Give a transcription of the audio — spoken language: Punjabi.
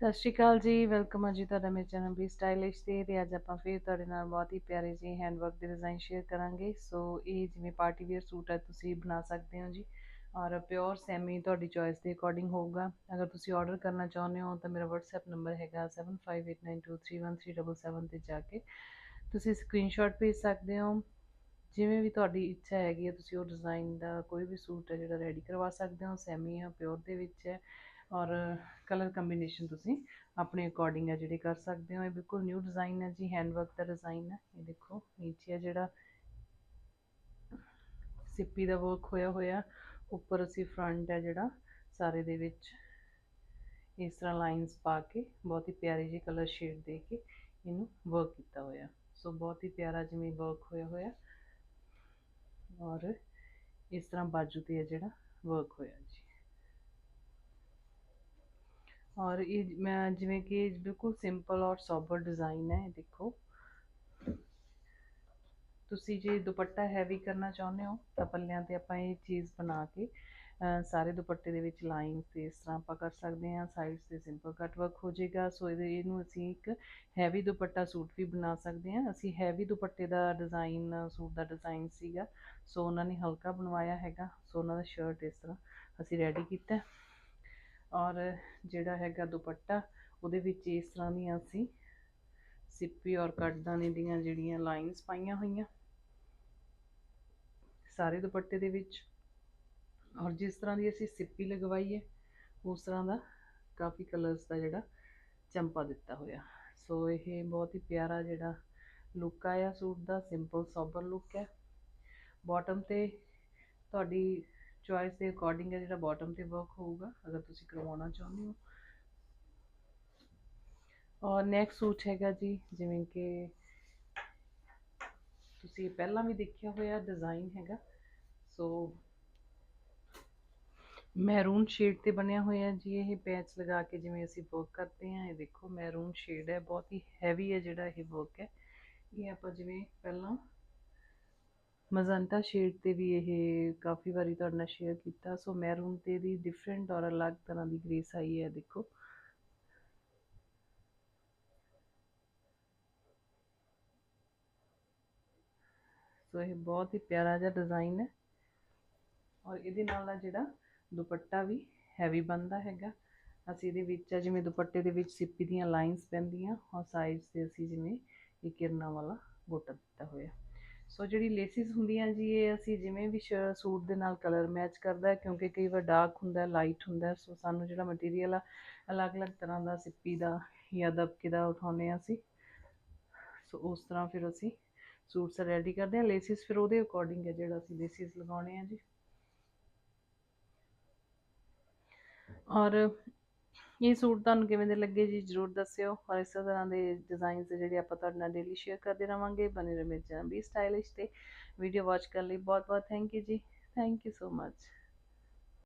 ਸਤਿ ਸ਼੍ਰੀ ਅਕਾਲ ਜੀ, ਵੈਲਕਮ ਹੈ ਜੀ ਤੁਹਾਡਾ ਮੇਰੇ ਚੈਨਲ ਵੀ ਸਟਾਈਲਿਸ਼ ਤੇ ਤੇ ਅੱਜ ਆਪਾਂ ਫਿਰ ਤੁਹਾਡੇ ਨਾਲ ਬਹੁਤ ਹੀ ਪਿਆਰੇ ਜੀ ਹੈਂਡਵਰਕ ਦੇ ਡਿਜ਼ਾਈਨ ਸ਼ੇਅਰ ਕਰਾਂਗੇ। ਸੋ ਇਹ ਜਿਵੇਂ ਪਾਰਟੀ ਵੇਅਰ ਸੂਟ ਹੈ ਤੁਸੀਂ ਬਣਾ ਸਕਦੇ ਹੋ ਜੀ। ਔਰ ਪਿਓਰ ਸੈਮੀ ਤੁਹਾਡੀ ਚੋਇਸ ਦੇ ਅਕੋਰਡਿੰਗ ਹੋਊਗਾ। ਅਗਰ ਤੁਸੀਂ ਆਰਡਰ ਕਰਨਾ ਚਾਹੁੰਦੇ ਹੋ, ਤਾਂ ਮੇਰਾ WhatsApp ਨੰਬਰ ਹੈਗਾ 7589231777 ਤੇ ਜਾ ਕੇ ਤੁਸੀਂ ਸਕਰੀਨਸ਼ਾਟ ਭੇਜ ਸਕਦੇ ਹੋ। ਜਿਵੇਂ ਵੀ ਤੁਹਾਡੀ ਇੱਛਾ ਹੈਗੀ ਹੈ ਤੁਸੀਂ ਉਹ ਡਿਜ਼ਾਈਨ ਦਾ ਕੋਈ ਵੀ ਸੂਟ ਹੈ ਜਿਹੜਾ ਰੈਡੀ ਕਰਵਾ ਸਕਦੇ ਹੋ। ਸੈਮੀ ਆ ਪਿਓਰ ਦੇ ਵਿੱਚ ਹੈ। ਔਰ ਕਲਰ ਕੰਬੀਨੇਸ਼ਨ ਤੁਸੀਂ ਆਪਣੇ ਅਕੋਰਡਿੰਗ ਹੈ ਜਿਹੜੇ ਕਰ ਸਕਦੇ ਹੋ। ਇਹ ਬਿਲਕੁਲ ਨਿਊ ਡਿਜ਼ਾਈਨ ਹੈ ਜੀ ਹੈਂਡ ਵਰਕ ਦਾ ਡਿਜ਼ਾਈਨ ਹੈ। ਇਹ ਦੇਖੋ, ਨੀਚੇ ਹੈ ਜਿਹੜਾ ਸਿੱਪੀ ਦਾ ਵਰਕ ਹੋਇਆ ਹੋਇਆ। ਉੱਪਰ ਅਸੀਂ ਫਰੰਟ ਹੈ ਜਿਹੜਾ ਸਾਰੇ ਦੇ ਵਿੱਚ। ਇਸ ਤਰ੍ਹਾਂ ਲਾਈਨਸ ਪਾ ਕੇ, ਬਹੁਤ ਹੀ ਪਿਆਰੀ ਜੀ ਕਲਰ ਸ਼ੇਡ ਦੇ ਕੇ ਇਹਨੂੰ ਵਰਕ ਕੀਤਾ ਹੋਇਆ। ਸੋ ਬਹੁਤ ਹੀ ਪਿਆਰਾ ਜਿਵੇਂ ਵਰਕ ਹੋਇਆ ਹੋਇਆ। ਔਰ ਇਸ ਤਰ੍ਹਾਂ ਬਾਜੂ ਤੇ ਹੈ ਜਿਹੜਾ ਵਰਕ ਹੋਇਆ ਜੀ। ਔਰ ਇਹ ਮੈਂ ਜਿਵੇਂ ਕਿ ਬਿਲਕੁਲ ਸਿੰਪਲ ਔਰ ਸੋਬਰ ਡਿਜ਼ਾਈਨ ਹੈ ਦੇਖੋ। ਤੁਸੀਂ ਜੇ ਦੁਪੱਟਾ ਹੈਵੀ ਕਰਨਾ ਚਾਹੁੰਦੇ ਹੋ, ਤਾਂ ਪੱਲਿਆਂ ਤੇ ਆਪਾਂ ਇਹ ਚੀਜ਼ ਬਣਾ ਕੇ ਸਾਰੇ ਦੁਪੱਟੇ ਦੇ ਵਿੱਚ ਲਾਈਨਸ ਤੇ ਇਸ ਤਰ੍ਹਾਂ ਆਪਾਂ ਕਰ ਸਕਦੇ ਹਾਂ ਸਾਈਡਸ ਤੇ ਸਿੰਪਲ ਕੱਟ ਵਰਕ ਹੋ ਜਾਏਗਾ। ਸੋ ਇਹਦੇ, ਇਹਨੂੰ ਅਸੀਂ ਇੱਕ ਹੈਵੀ ਦੁਪੱਟਾ ਸੂਟ ਵੀ ਬਣਾ ਸਕਦੇ ਹਾਂ। ਅਸੀਂ ਹੈਵੀ ਦੁਪੱਟੇ ਦਾ ਡਿਜ਼ਾਈਨ ਸੂਟ ਦਾ ਡਿਜ਼ਾਈਨ ਸੀਗਾ, ਸੋ ਉਹਨਾਂ ਨੇ ਹਲਕਾ ਬਣਵਾਇਆ ਹੈਗਾ, ਸੋ ਉਹਨਾਂ ਦਾ ਸ਼ਰਟ ਇਸ ਤਰ੍ਹਾਂ ਅਸੀਂ ਰੈਡੀ ਕੀਤਾ। ਔਰ ਜਿਹੜਾ ਹੈਗਾ ਦੁਪੱਟਾ, ਉਹਦੇ ਵਿੱਚ ਇਸ ਤਰ੍ਹਾਂ ਦੀਆਂ ਅਸੀਂ ਸਿੱਪੀ ਔਰ ਕੱਟਦਾਨੇ ਦੀਆਂ ਜਿਹੜੀਆਂ ਲਾਈਨਸ ਪਾਈਆਂ ਹੋਈਆਂ। ਸਾਰੇ ਦੁਪੱਟੇ ਦੇ ਵਿੱਚ। ਔਰ ਜਿਸ ਤਰ੍ਹਾਂ ਦੀ ਅਸੀਂ ਸਿੱਪੀ ਲਗਵਾਈ ਹੈ, ਉਸ ਤਰ੍ਹਾਂ ਦਾ ਕਾਫੀ ਕਲਰਸ ਦਾ ਜਿਹੜਾ ਚੰਪਾ ਦਿੱਤਾ ਹੋਇਆ। ਸੋ ਇਹ ਬਹੁਤ ਹੀ ਪਿਆਰਾ ਜਿਹੜਾ ਲੁੱਕ ਆਇਆ ਸੂਟ ਦਾ ਸਿੰਪਲ ਸੋਬਰ ਲੁੱਕ ਹੈ। ਬਾਟਮ ਤੇ ਤੁਹਾਡੀ ਚੁਆਇਸ ਦੇ ਅਕੋਰਡਿੰਗ ਹੈ ਜਿਹੜਾ ਬਾਟਮ ਤੇ ਵਰਕ ਹੋਊਗਾ ਅਗਰ ਤੁਸੀਂ ਕਰਵਾਉਣਾ ਚਾਹੁੰਦੇ ਹੋ ਔਰ ਨੈਕਸਟ ਸੂਟ ਹੈਗਾ ਜੀ ਜਿਵੇਂ ਕਿ ਤੁਸੀਂ ਪਹਿਲਾਂ ਵੀ ਦੇਖਿਆ ਹੋਇਆ ਡਿਜ਼ਾਈਨ ਹੈਗਾ ਸੋ ਮੈਰੂਨ ਸ਼ੇਡ ਤੇ ਬਣਿਆ ਹੋਇਆ ਜੀ ਇਹ ਪੈਚ ਲਗਾ ਕੇ ਜਿਵੇਂ ਅਸੀਂ ਵਰਕ ਕਰਦੇ ਹਾਂ ਇਹ ਦੇਖੋ ਮੈਰੂਨ ਸ਼ੇਡ ਹੈ ਬਹੁਤ ਹੀ ਹੈਵੀ ਹੈ ਜਿਹੜਾ ਇਹ ਵਰਕ ਹੈ ਇਹ ਆਪਾਂ ਜਿਵੇਂ ਪਹਿਲਾਂ ਮਜ਼ੰਟਾ ਸ਼ੇਡ ਤੇ ਵੀ ਇਹ ਕਾਫੀ ਵਾਰੀ ਤੁਹਾਡੇ ਨਾਲ ਸ਼ੇਅਰ ਕੀਤਾ। ਸੋ ਮੈਰੂਨ ਤੇ ਦੀ ਡਿਫਰੈਂਟ ਔਰ ਅਲੱਗ ਤਰ੍ਹਾਂ ਦੀ ਗ੍ਰੇਸ ਆਈ ਹੈ, ਦੇਖੋ। ਸੋ ਇਹ ਬਹੁਤ ਹੀ ਪਿਆਰਾ ਜਿਹਾ ਡਿਜ਼ਾਈਨ ਹੈ। ਔਰ ਇਹਦੇ ਨਾਲ ਦਾ ਜਿਹੜਾ ਦੁਪੱਟਾ ਵੀ ਹੈਵੀ ਬੰਦਾ ਹੈਗਾ। ਅਸੀਂ ਇਹਦੇ ਵਿੱਚ ਜਿਵੇਂ ਦੁਪੱਟੇ ਦੇ ਵਿੱਚ ਸਿੱਪੀ ਦੀਆਂ ਲਾਈਨਸ ਪੈਂਦੀਆਂ, ਔਰ ਸਾਈਜ਼ ਤੇ ਅਸੀਂ ਜਿਵੇਂ ਇਹ ਕਿਰਨਾਂ ਵਾਲਾ ਗੋਟਾ ਦਿੱਤਾ ਹੋਇਆ। ਸੋ ਜਿਹੜੀ ਲੇਸਿਸ ਹੁੰਦੀਆਂ ਜੀ, ਇਹ ਅਸੀਂ ਜਿਵੇਂ ਵੀ ਸੂਟ ਦੇ ਨਾਲ ਕਲਰ ਮੈਚ ਕਰਦਾ ਕਿਉਂਕਿ ਕਈ ਵਾਰ ਡਾਰਕ ਹੁੰਦਾ ਲਾਈਟ ਹੁੰਦਾ ਸੋ ਸਾਨੂੰ ਜਿਹੜਾ ਮਟੀਰੀਅਲ ਆ, ਅਲੱਗ-ਅਲੱਗ ਤਰ੍ਹਾਂ ਦਾ ਸਿੱਪੀ ਦਾ ਜਾਂ ਦਬਕੇ ਦਾ ਉਠਾਉਂਦੇ ਆ ਅਸੀਂ। ਸੋ ਉਸ ਤਰ੍ਹਾਂ ਫਿਰ ਅਸੀਂ ਸੂਟਸ ਰੈਡੀ ਕਰਦੇ ਆ ਲੇਸਿਸ ਫਿਰ ਉਹਦੇ ਅਕੋਰਡਿੰਗ ਹੈ ਜਿਹੜਾ ਅਸੀਂ ਲੇਸਿਸ ਲਗਾਉਣੇ ਆ ਜੀ। ਔਰ ਇਹ ਸੂਟ ਤੁਹਾਨੂੰ ਕਿਵੇਂ ਦੇ ਲੱਗੇ ਜੀ? ਜਰੂਰ ਦੱਸਿਓ। ਔਰ ਇਸੇ ਤਰ੍ਹਾਂ ਦੇ ਡਿਜ਼ਾਈਨਸ ਜਿਹੜੇ ਆਪਾਂ ਤੁਹਾਡੇ ਨਾਲ ਡੇਲੀ ਸ਼ੇਅਰ ਕਰਦੇ ਰਵਾਂਗੇ ਬਨੇ ਰਹੋ ਮੇਰੇ ਚੈਨਲ ਵੀ ਸਟਾਈਲਿਸ਼ ਤੇ। ਵੀਡੀਓ ਵਾਚ ਕਰਨ ਲਈ ਬਹੁਤ ਬਹੁਤ ਥੈਂਕ ਯੂ ਜੀ। Thank you so much